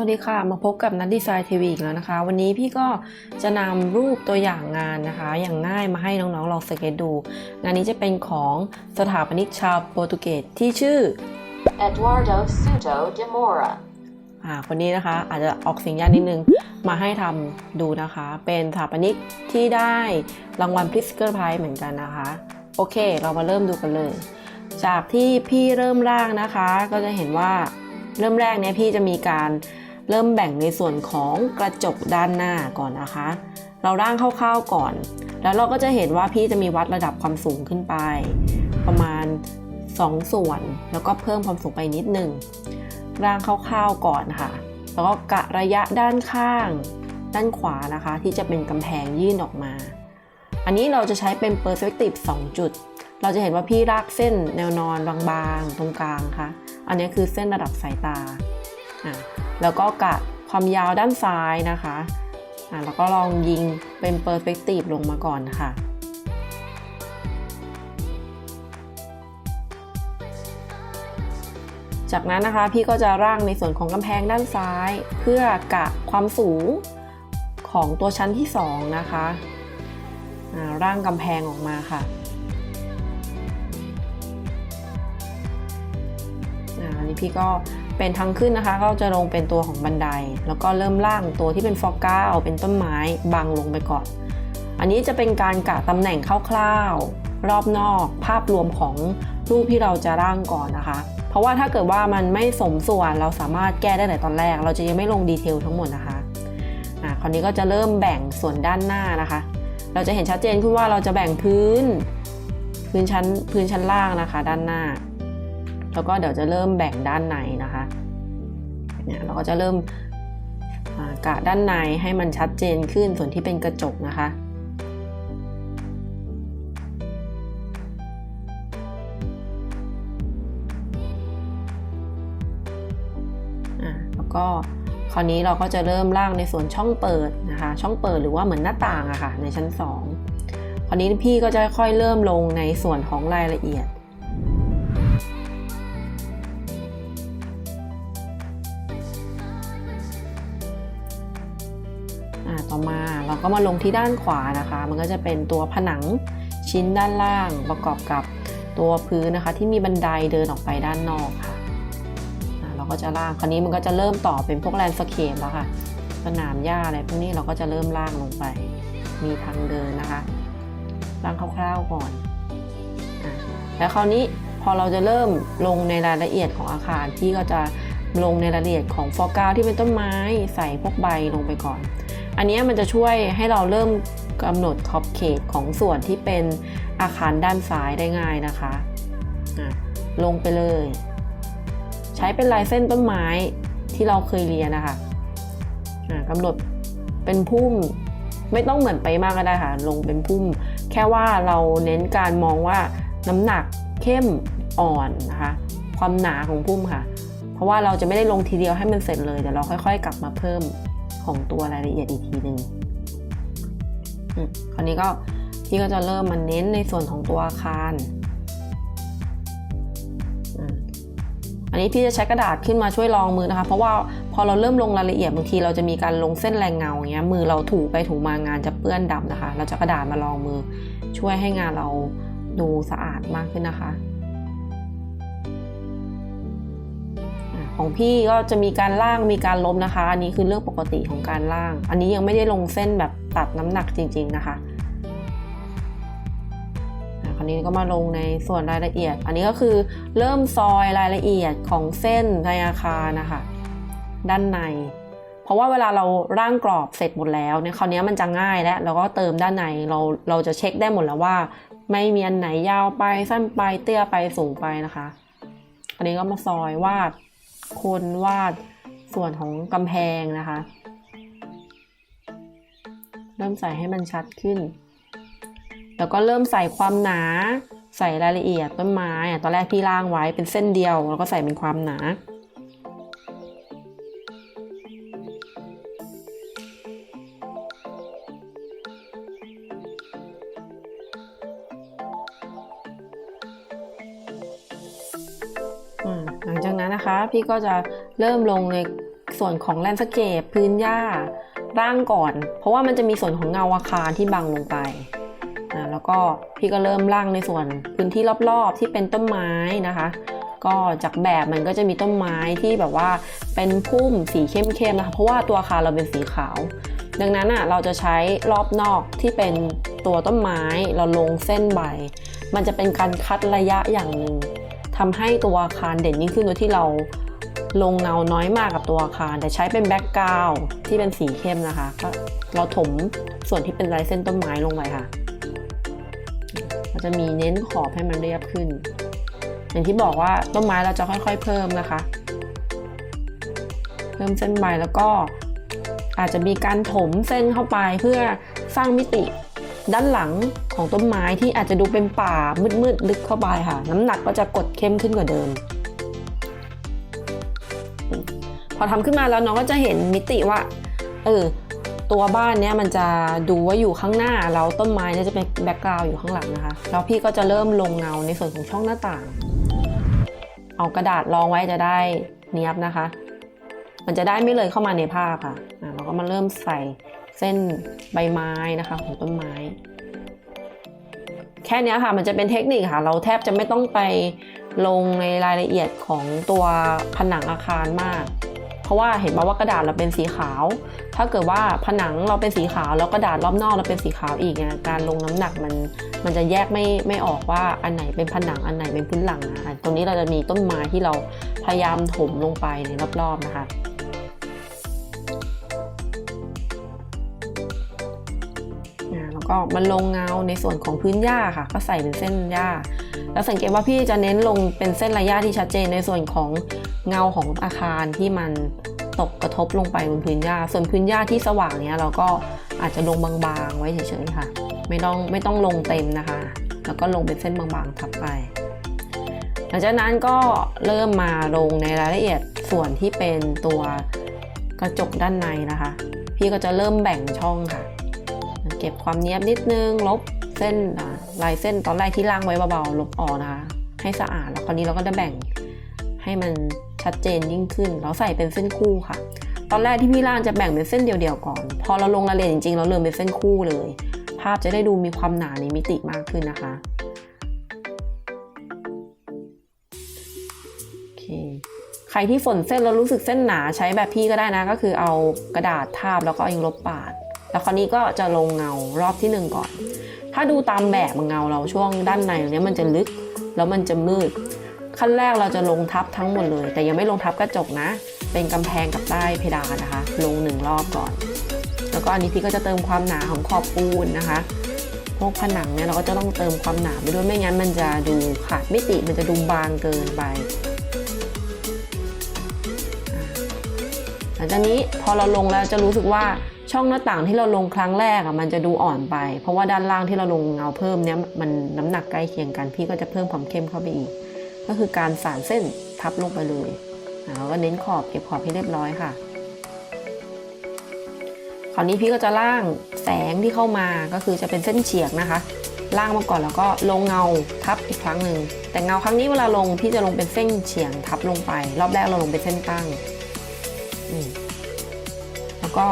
วัสดีค่ะ มาพบกับนัดดีไซน์ทีวีอีกแล้วนะคะ วันนี้พี่ก็จะนำรูปตัวอย่างงานนะคะ อย่างง่ายมาให้น้องๆลองสเก็ตดู งานนี้จะเป็นของสถาปนิกชาวโปรตุเกสที่ชื่อ Eduardo Souto de Moura. อ่าคนนี้นะคะอาจจะออกเสียงยากนิดนึงมาให้ทำดูนะคะ เป็นสถาปนิกที่ได้รางวัลพริสเกอร์ไพรส์เหมือนกันนะคะ โอเค เรามาเริ่มดูกันเลย จากที่พี่เริ่มร่างนะคะ ก็จะเห็นว่าเริ่มแรกเนี่ยพี่จะมีการ เริ่มแบ่งในส่วนของกระจกด้านหน้าก่อนนะคะ เราร่างคร่าวๆก่อน แล้วเราก็จะเห็นว่าพี่จะมีวัดระดับความสูงขึ้นไป ประมาณ 2 ส่วน แล้วก็เพิ่มความสูงไปนิดหนึ่งร่างคร่าวๆก่อนค่ะ แล้วก็กะระยะด้านข้าง ด้านขวานะคะ ที่จะเป็นกำแพงยื่นออกมา อันนี้เราจะใช้เป็น perspective 2 จุด เราจะเห็นว่าพี่ลากเส้นแนวนอนบางๆ ตรงกลางค่ะ อันนี้คือเส้นระดับสายตาอะ แล้วก็กะความยาวด้านซ้ายนะคะอะแล้วก็ลองยิงเป็น perspective ลงมาก่อนค่ะ จากนั้นนะคะพี่ก็จะร่างในส่วนของกำแพงด้านซ้าย เพื่อกะความสูงของตัวชั้นที่ 2 นะคะอ่าร่างกำแพงออกมาค่ะอ่าอันนี้พี่ก็ เป็นทางขึ้นนะคะ ก็จะลงเป็นตัวของบันได แล้วก็เริ่มร่างตัวที่เป็นฟอก้าเป็นต้นไม้บังลงไปก่อน อันนี้จะเป็นการกะตำแหน่งคร่าวๆ รอบนอกภาพรวมของรูปที่เราจะร่างก่อนนะคะ เพราะว่าถ้าเกิดว่ามันไม่สมส่วนเราสามารถแก้ได้ในตอนแรก เราจะยังไม่ลงดีเทลทั้งหมดนะคะอ่าคราวนี้ก็จะเริ่มแบ่งส่วนด้านหน้านะคะ เราจะเห็นชัดเจนขึ้นว่าเราจะแบ่งพื้น พื้นชั้นพื้นชั้นล่างนะคะ ด้านหน้า แล้วก็เดี๋ยวจะเริ่มแบ่งด้านในนะคะเนี่ยเราก็จะเริ่มกะด้านในให้มันชัดเจนขึ้นส่วนที่เป็นกระจกนะคะอะแล้วก็คราวนี้เราก็จะเริ่มร่างในส่วนช่องเปิดนะคะ ช่องเปิดหรือว่าเหมือนหน้าต่างอะค่ะในชั้น 2 คราวนี้พี่ก็จะค่อยเริ่มลงในส่วนของรายละเอียด ก็มาลงที่ด้านขวานะคะ มันก็จะเป็นตัวผนังชิ้นด้านล่างประกอบกับตัวพื้นนะคะ ที่มีบันไดเดินออกไปด้านนอกค่ะเราก็จะล่างคราวนี้มันก็จะเริ่มต่อเป็นพวกแลนด์สเคปแล้วค่ะสนามหญ้าอะไรพวกนี้เราก็จะเริ่มล่างลงไป มีทางเดินนะคะล่างคร่าวๆก่อนอแล้วคราวนี้พอเราจะเริ่มลงในรายละเอียดของอาคารพี่ก็จะลงในรายละเอียดของฟอร์กาวที่เป็นต้นไม้ ใส่พวกใบลงไปก่อน อันนี้มันจะช่วยให้เราเริ่มกำหนดขอบเขตของส่วนที่เป็นอาคารด้านซ้ายได้ง่ายนะคะะลงไปเลย ใช้เป็นลายเส้นต้นไม้ที่เราเคยเรียนนะคะกำหนดเป็นพุ่มไม่ต้องเหมือนไปมากก็ได้ค่ะ ลงเป็นพุ่ม แค่ว่าเราเน้นการมองว่าน้ำหนักเข้มอ่อนนะคะ ความหนาของพุ่มค่ะ เพราะว่าเราจะไม่ได้ลงทีเดียวให้มันเสร็จเลย เดี๋ยวเราค่อย ๆ กลับมาเพิ่ม ของตัวรายละเอียดอีกทีหนึ่งคราวนี้ก็พี่ก็จะเริ่มมาเน้นในส่วนของตัวอาคาร อันนี้พี่จะใช้กระดาษขึ้นมาช่วยรองมือนะคะ เพราะว่าพอเราเริ่มลงรายละเอียดบางทีเราจะมีการลงเส้นแรงเงาอย่างเงี้ยมือเราถูไปถูมางานจะเปื้อนดำนะคะ เราจะกระดาษมารองมือช่วยให้งานเราดูสะอาดมากขึ้นนะคะ ของพี่ก็จะมีการล่างมีการล้มนะคะ อันนี้คือเรื่องปกติของการล่าง อันนี้ยังไม่ได้ลงเส้นแบบตัดน้ำหนักจริง ๆนะคะอะคราวนี้ก็มาลงในส่วนรายละเอียด อันนี้ก็คือเริ่มซอยรายละเอียดของเส้นในอาคารนะคะด้านใน เพราะว่าเวลาเราร่างกรอบเสร็จหมดแล้วเนี่ยคราวนี้มันจะง่ายแล้วเราก็เติมด้านในเราเราจะเช็คได้หมดแล้วว่า ไม่มีอันไหนยาวไปสั้นไปเตี้ยไปสูงไปนะคะ อันนี้ก็มาซอยวาด คนวาดส่วนของกำแพงนะคะ เริ่มใส่ให้มันชัดขึ้น แล้วก็เริ่มใส่ความหนาใส่รายละเอียดต้นไม้อะตอนแรกพี่ล่างไว้เป็นเส้นเดียว แล้วก็ใส่เป็นความหนา หลังจากนั้นนะคะพี่ก็จะเริ่มลงในส่วนของแลนด์สเคปพื้นหญ้าร่างก่อน เพราะว่ามันจะมีส่วนของเงาอาคารที่บังลงไปแล้วก็พี่ก็เริ่มร่างในส่วนพื้นที่รอบๆที่เป็นต้นไม้นะคะ ก็จากแบบมันก็จะมีต้นไม้ที่แบบว่าเป็นพุ่มสีเข้มๆนะคะเพราะว่าตัวอาคารเราเป็นสีขาว ดังนั้นอะเราจะใช้รอบนอกที่เป็นตัวต้นไม้เราลงเส้นใบ มันจะเป็นการคัดระยะอย่างหนึ่ง ทำให้ตัวอาคารเด่นยิ่งขึ้นโดยที่เราลงเงาน้อยมากกับตัวอาคาร แต่ใช้เป็นแบ็กกราวด์ที่เป็นสีเข้มนะคะ ก็เราถมส่วนที่เป็นลายเส้นต้นไม้ลงไปค่ะ เราจะมีเน้นขอบให้มันเรียบขึ้น อย่างที่บอกว่าต้นไม้เราจะค่อยๆเพิ่มนะคะ เพิ่มเส้นใบแล้วก็อาจจะมีการถมเส้นเข้าไปเพื่อสร้างมิติ ด้านหลังของต้นไม้ที่อาจจะดูเป็นป่ามืดๆลึกเข้าไปค่ะ น้ำหนักก็จะกดเข้มขึ้นกว่าเดิม พอทำขึ้นมาแล้วน้องก็จะเห็นมิติว่า เออตัวบ้านเนี้ยมันจะดูว่าอยู่ข้างหน้าแล้วต้นไม้เนี่ยจะเป็นแบ็กกราวด์อยู่ข้างหลังนะคะ แล้วพี่ก็จะเริ่มลงเงาในส่วนของช่องหน้าต่าง เอากระดาษรองไว้จะได้เนียบนะคะ มันจะได้ไม่เลยเข้ามาในภาพค่ะอะเราก็มาเริ่มใส่ เส้นใบไม้นะคะของต้นไม้ แค่เนี้ยค่ะมันจะเป็นเทคนิคค่ะ เราแทบจะไม่ต้องไปลงในรายละเอียดของตัวผนังอาคารมาก เพราะว่าเห็นมาว่ากระดาษเราเป็นสีขาว ถ้าเกิดว่าผนังเราเป็นสีขาวแล้วกระดาษรอบนอกเราเป็นสีขาวอีกเนี่ยการลงน้ำหนักมันมันจะแยกไม่ไม่ออกว่าอันไหนเป็นผนังอันไหนเป็นพื้นหลังนะตรงนี้เราจะมีต้นไม้ที่เราพยายามถมลงไปในรอบๆนะคะ ก็มันลงเงาในส่วนของพื้นหญ้าค่ะ ก็ใส่เป็นเส้นหญ้า แล้วสังเกตว่าพี่จะเน้นลงเป็นเส้นระยะที่ชัดเจนในส่วนของเงาของอาคารที่มันตกกระทบลงไปบนพื้นหญ้า ส่วนพื้นหญ้าที่สว่างเนี้ยเราก็อาจจะลงบางๆ ไว้เฉยๆค่ะ ไม่ต้องไม่ต้องลงเต็มนะคะ แล้วก็ลงเป็นเส้นบางๆทับไป หลังจากนั้นก็เริ่มมาลงในรายละเอียดส่วนที่เป็นตัวกระจกด้านในนะคะ พี่ก็จะเริ่มแบ่งช่องค่ะ เก็บความเนียบนิดนึง ลบเส้นลายเส้นตอนแรกที่ล่างไว้เบาๆ ลบออกนะคะ ให้สะอาด แล้วคราวนี้เราก็จะแบ่งให้มันชัดเจนยิ่งขึ้นแล้วใส่เป็นเส้นคู่ค่ะ ตอนแรกที่พี่ล่างจะแบ่งเป็นเส้นเดียวๆก่อน พอเราลงรายละเอียดจริงๆ เราเริ่มเป็นเส้นคู่เลย ภาพจะได้ดูมีความหนาในมิติมากขึ้นนะคะโอเคใครที่ฝนเส้นแล้วรู้สึกเส้นหนาใช้แบบพี่ก็ได้นะ ก็คือเอากระดาษทาบแล้วก็เอายิงลบปาด แล้วคราวนี้ก็จะลงเงารอบที่หนึ่งก่อน ถ้าดูตามแบบเงาเราช่วงด้านในเนี้ยมันจะลึกแล้วมันจะมืด ขั้นแรกเราจะลงทับทั้งหมดเลย แต่ยังไม่ลงทับกระจกนะ เป็นกำแพงกับใต้เพดานนะคะ ลงหนึ่งรอบก่อน แล้วก็อันนี้พี่ก็จะเติมความหนาของขอบปูนนะคะพวกผนังเนี่ยเราก็จะต้องเติมความหนาไปด้วยไม่งั้นมันจะดูขาดมิติมันจะดูบางเกินไปหลังจากนี้พอเราลงแล้วจะรู้สึกว่า ช่องหน้าต่างที่เราลงครั้งแรกอะมันจะดูอ่อนไป เพราะว่าด้านล่างที่เราลงเงาเพิ่มเนี้ยมันน้ำหนักใกล้เคียงกัน พี่ก็จะเพิ่มความเข้มเข้าไปอีก ก็คือการสานเส้นทับลงไปเลยอ่าแล้วก็เน้นขอบเก็บขอบให้เรียบร้อยค่ะ คราวนี้พี่ก็จะล่างแสงที่เข้ามาก็คือจะเป็นเส้นเฉียงนะคะล่างมาก่อนแล้วก็ลงเงาทับอีกครั้งหนึ่งแต่เงาครั้งนี้เวลาลงพี่จะลงเป็นเส้นเฉียงทับลงไป รอบแรกเราลงเป็นเส้นตั้งอืมแล้วก็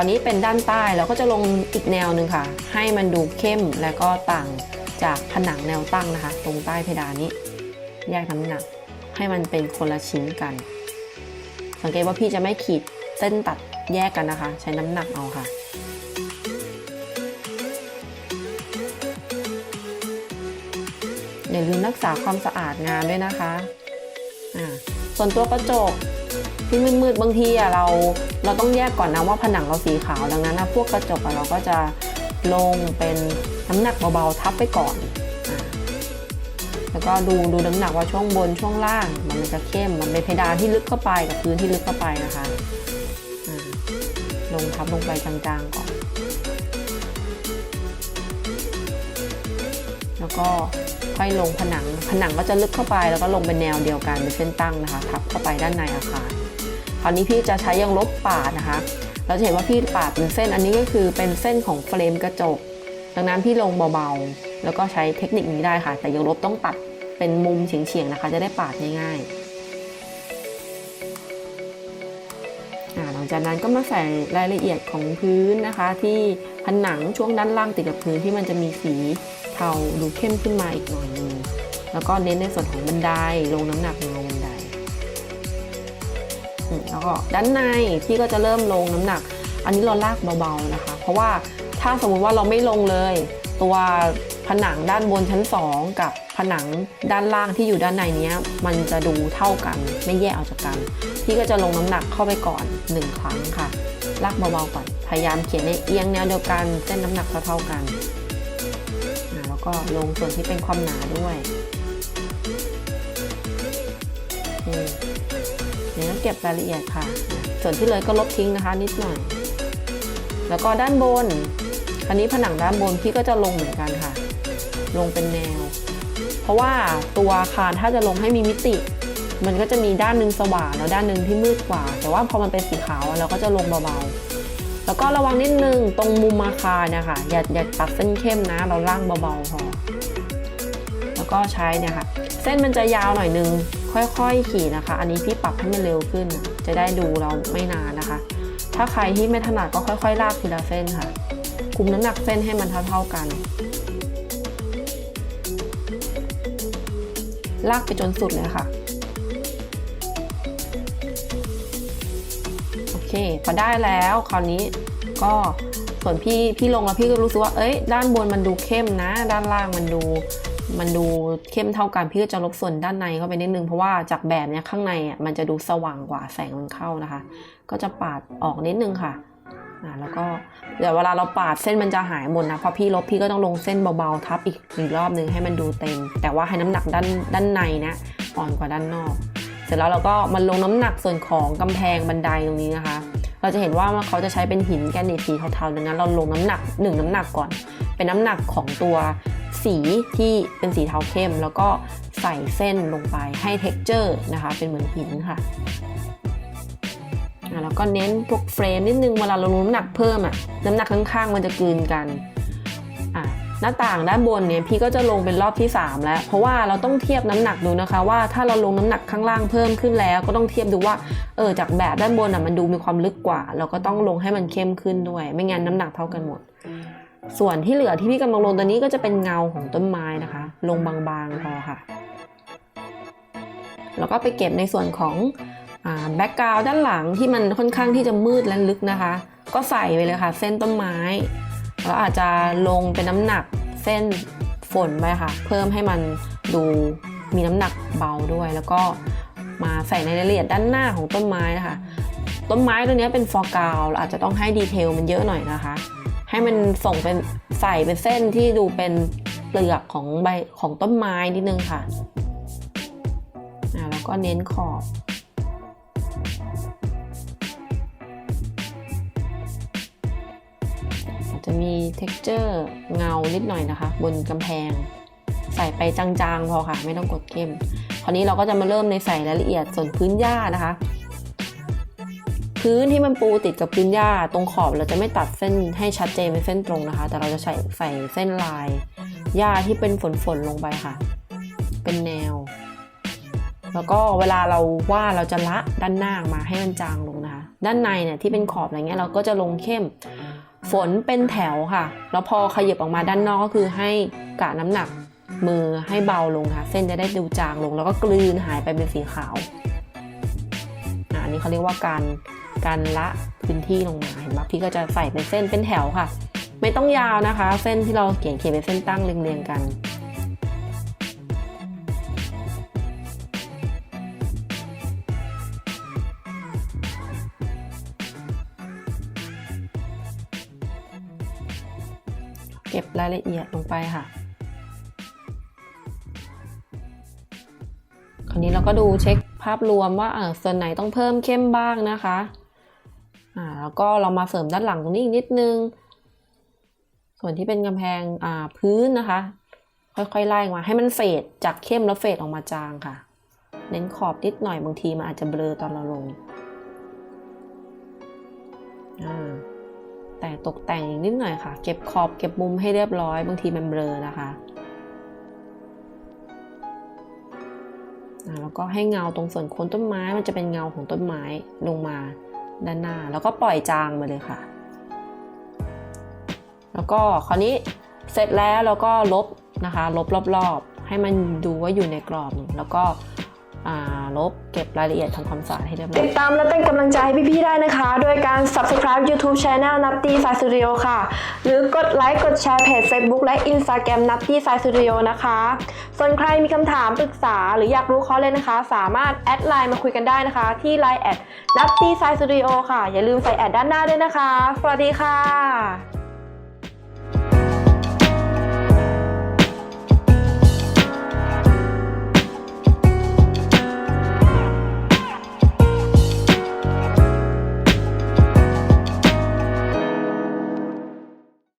ราวนี้เป็นด้านใต้เราก็จะลงอีกแนวหนึ่งค่ะ ให้มันดูเข้มและก็ต่างจากผนังแนวตั้งนะคะ ตรงใต้เพดานนี้แยกน้ำหนักให้มันเป็นคนละชิ้นกัน สังเกตว่าพี่จะไม่ขีดเส้นตัดแยกกันนะคะ ใช้น้ำหนักเอาค่ะอย่าลืมรักษาความสะอาดงานด้วยนะคะอ่าส่วนตัวกระจก ที่มืดๆบางทีอะเราเราต้องแยกก่อนนะว่าผนังเราสีขาวดังนั้นนะพวกกระจกอะเราก็จะลงเป็นน้ำหนักเบาๆทับไปก่อนอแล้วก็ดูดูน้ำหนักว่าช่วงบนช่วงล่าง มันจะเข้มมันเป็นเพดานที่ลึกเข้าไปกับพื้นที่ลึกเข้าไปนะคะลงทับลงไปจางๆก่อน แล้วก็ค่อยลงผนัง ผนังก็จะลึกเข้าไปแล้วก็ลงเป็นแนวเดียวกันเป็นเส้นตั้งนะคะ ทับเข้าไปด้านในอาคาร คราวนี้พี่จะใช้ยางลบปาดนะคะ เราจะเห็นว่าพี่ปาดเป็นเส้นอันนี้ก็คือเป็นเส้นของเฟรมกระจก ดังนั้นพี่ลงเบาๆ แล้วก็ใช้เทคนิคนี้ได้ค่ะ แต่ยางลบต้องตัดเป็นมุมเฉียงๆนะคะ จะได้ปาดง่ายๆหลังจากนั้นก็มาใส่รายละเอียดของพื้นนะคะ ที่ผนังช่วงด้านล่างติดกับพื้นที่มันจะมีสีเทาดูเข้มขึ้นมาอีกหน่อยนึงแล้วก็เน้นในส่วนของบันไดลงน้ำหนักลงบันได แล้วก็ด้านในพี่ก็จะเริ่มลงน้ำหนัก อันนี้เราลากเบาๆนะคะ เพราะว่าถ้าสมมุติว่าเราไม่ลงเลย ตัวผนังด้านบนชั้น 2 กับผนังด้านล่างที่อยู่ด้านในนี้มันจะดูเท่ากันไม่แยกออกจากกัน พี่ก็จะลงน้ำหนักเข้าไปก่อน 1 ครั้งค่ะลากเบาๆก่อนพยายามเขียนในเอียงแนวเดียวกันเส้นน้ำหนักเท่าๆกันแล้วก็ลงส่วนที่เป็นความหนาด้วย อืม เก็บรายละเอียดค่ะ ส่วนที่เหลยก็ลบทิ้งนะคะ นิดหน่อย แล้วก็ด้านบน อันนี้ผนังด้านบนพี่ก็จะลงเหมือนกันค่ะ ลงเป็นแนว เพราะว่าตัวอาคารถ้าจะลงให้มีมิติ มันก็จะมีด้านหนึ่งสว่างแล้วด้านหนึ่งที่มืดกว่า แต่ว่าพอมันเป็นสีขาวเราก็จะลงเบาๆ แล้วก็ระวังนิดนึงตรงมุมอาคารเนะคะอย่าอย่าตัดเส้นเข้มนะ เราล่างเบาๆพอแล้วก็ใช้เนี่ยค่ะ เส้นมันจะยาวหน่อยนึง ค่อยๆขี่นะคะ อันนี้พี่ปรับให้มันเร็วขึ้น จะได้ดูเราไม่นานนะคะ ถ้าใครที่ไม่ถนัดก็ค่อยๆ ลากทีละเส้นค่ะ คุมน้ำหนักเส้นให้มันเท่าๆกัน ลากไปจนสุดเลยค่ะ โอเคพอได้แล้วคราวนี้ก็ส่วนพี่พี่ลงแล้วพี่ก็รู้สึกว่า เอ้ย ด้านบนมันดูเข้มนะ ด้านล่างมันดู มันดูเข้มเท่ากันพี่ก็จะลบส่วนด้านในเข้าไปนิดนึงเพราะว่าจากแบบเนี้ยข้างในอะมันจะดูสว่างกว่าแสงมันเข้านะคะ ก็จะปาดออกนิดนึงค่ะอ่าแล้วก็เดี๋ยวเวลาเราปาดเส้นมันจะหายหมดนะพอพี่ลบพี่ก็ต้องลงเส้นเบาๆทับอีกอีกรอบนึงให้มันดูเต็ม แต่ว่าให้น้ำหนักด้านด้านในนะอ่อนกว่าด้านนอก เสร็จแล้วเราก็มันลงน้ำหนักส่วนของกำแพงบันไดตรงนี้นะคะ เราจะเห็นว่าเขาจะใช้เป็นหินแกรนิตสีเทาๆดังนั้นเราลงน้ำหนักหนึ่งน้ำหนักก่อน เป็นน้ำหนักของตัว สีที่เป็นสีเทาเข้ม แล้วก็ใส่เส้นลงไปให้ texture นะคะเป็นเหมือนหินค่ะแล้วก็เน้นพวกเฟรมนิดนึงเวลาเราลงน้ำหนักเพิ่มอะน้ำหนักข้างๆมันจะกลืนกันหน้าต่างด้านบนเนี่ยพี่ก็จะลงเป็นรอบที่ 3 แล้ว เพราะว่าเราต้องเทียบน้ำหนักดูนะคะ ว่าถ้าเราลงน้ำหนักข้างล่างเพิ่มขึ้นแล้ว ก็ต้องเทียบดูว่าเออจากแบบด้านบนอะมันดูมีความลึกกว่า เราก็ต้องลงให้มันเข้มขึ้นด้วย ไม่งั้นน้ำหนักเท่ากันหมด ส่วนที่เหลือที่พี่กำลังลงตัวนี้ก็จะเป็นเงาของต้นไม้นะคะ ลงบางๆพอค่ะ แล้วก็ไปเก็บในส่วนของแบ็กกราวด์ด้านหลังที่มันค่อนข้างที่จะมืดและลึกนะคะ ก็ใส่ไปเลยค่ะ เส้นต้นไม้ แล้วอาจจะลงเป็นน้ำหนักเส้นฝนไปค่ะ เพิ่มให้มันดูมีน้ำหนักเบาด้วย แล้วก็มาใส่ในรายละเอียดด้านหน้าของต้นไม้นะคะ ต้นไม้ตัวนี้เป็นฟอร์กราวอาจจะต้องให้ดีเทลมันเยอะหน่อยนะคะ ให้มันส่งเป็นใส่เป็นเส้นที่ดูเป็นเปลือกของใบของต้นไม้นิดนึงค่ะแล้วก็เน้นขอบจจะมี texture เงานิดหน่อยนะคะ บนกำแพง ใส่ไปจางๆ พอค่ะ ไม่ต้องกดเข้ม คราวนี้เราก็จะมาเริ่มในใส่รายละเอียดส่วนพื้นหญ้านะคะ พื้นที่มันปูติดกับพื้นหญ้าตรงขอบเราจะไม่ตัดเส้นให้ชัดเจนเป็นเส้นตรงนะคะ แต่เราจะใส่ใส่เส้นลายหญ้าที่เป็นฝนๆลงไปค่ะ เป็นแนว แล้วก็เวลาเราว่าดเราจะละด้านหน้ามาให้มันจางลงนะคะ ด้านในเนี่ยที่เป็นขอบอะไรเงี้ยเราก็จะลงเข้มฝนเป็นแถวค่ะ แล้วพอขยับออกมาด้านนอกก็คือให้กะน้ำหนักมือให้เบาลงค่ะ เส้นจะได้ดูจางลงแล้วก็กลืนหายไปเป็นสีขาวอันนี้เขาเรียกว่าการ การละพื้นที่ลงมาเห็นปะพี่ก็จะใส่เป็นเส้นเป็นแถวค่ะ ไม่ต้องยาวนะคะ เส้นที่เราเขียนเขียนเป็นเส้นตั้งเรียงๆกันเก็บรายละเอียดลงไปค่ะ คราวนี้เราก็ดูเช็คภาพรวมว่าส่วนไหนต้องเพิ่มเข้มบ้างนะคะ อ่าแล้วก็เรามาเสริมด้านหลังตรงนี้อีกนิดนึง ส่วนที่เป็นกำแพงอ่าพื้นนะคะ ค่อยๆไล่มาให้มันเฟดจากเข้มแล้วเฟดออกมาจางค่ะ เน้นขอบนิดหน่อยบางทีมันอาจจะเบลอตอนเราลงอ่าแต่ตกแต่งอีกนิดหน่อยค่ะ เก็บขอบเก็บมุมให้เรียบร้อยบางทีมันเบลอนะคะแล้วก็ให้เงาตรงส่วนโคนต้นไม้มันจะเป็นเงาของต้นไม้ลงมา ด้านหน้า แล้วก็ปล่อยจางมาเลยค่ะ แล้วก็คราวนี้เสร็จแล้วเราก็ลบนะคะ ลบรอบๆ ให้มันดูว่าอยู่ในกรอบ แล้วก็ ลบเก็บรายละเอียดทำความสะอาดให้เรียบร้อย ติดตามและเป็นกำลังใจให้พี่ๆได้นะคะ โดยการ subscribe YouTube Channel นัตตี้สายสตูดิโอค่ะ หรือกดไลค์กดแชร์เพจ Facebook และ Instagram นัตตี้สายสตูดิโอนะคะ ส่วนใครมีคำถามปรึกษาหรืออยากรู้ข้อเล่นนะคะ สามารถแอดไลน์มาคุยกันได้นะคะ ที่ Line แอดนัตตี้สายสตูดิโอค่ะ อย่าลืมใส่แอดด้านหน้าด้วยนะคะ สวัสดีค่ะ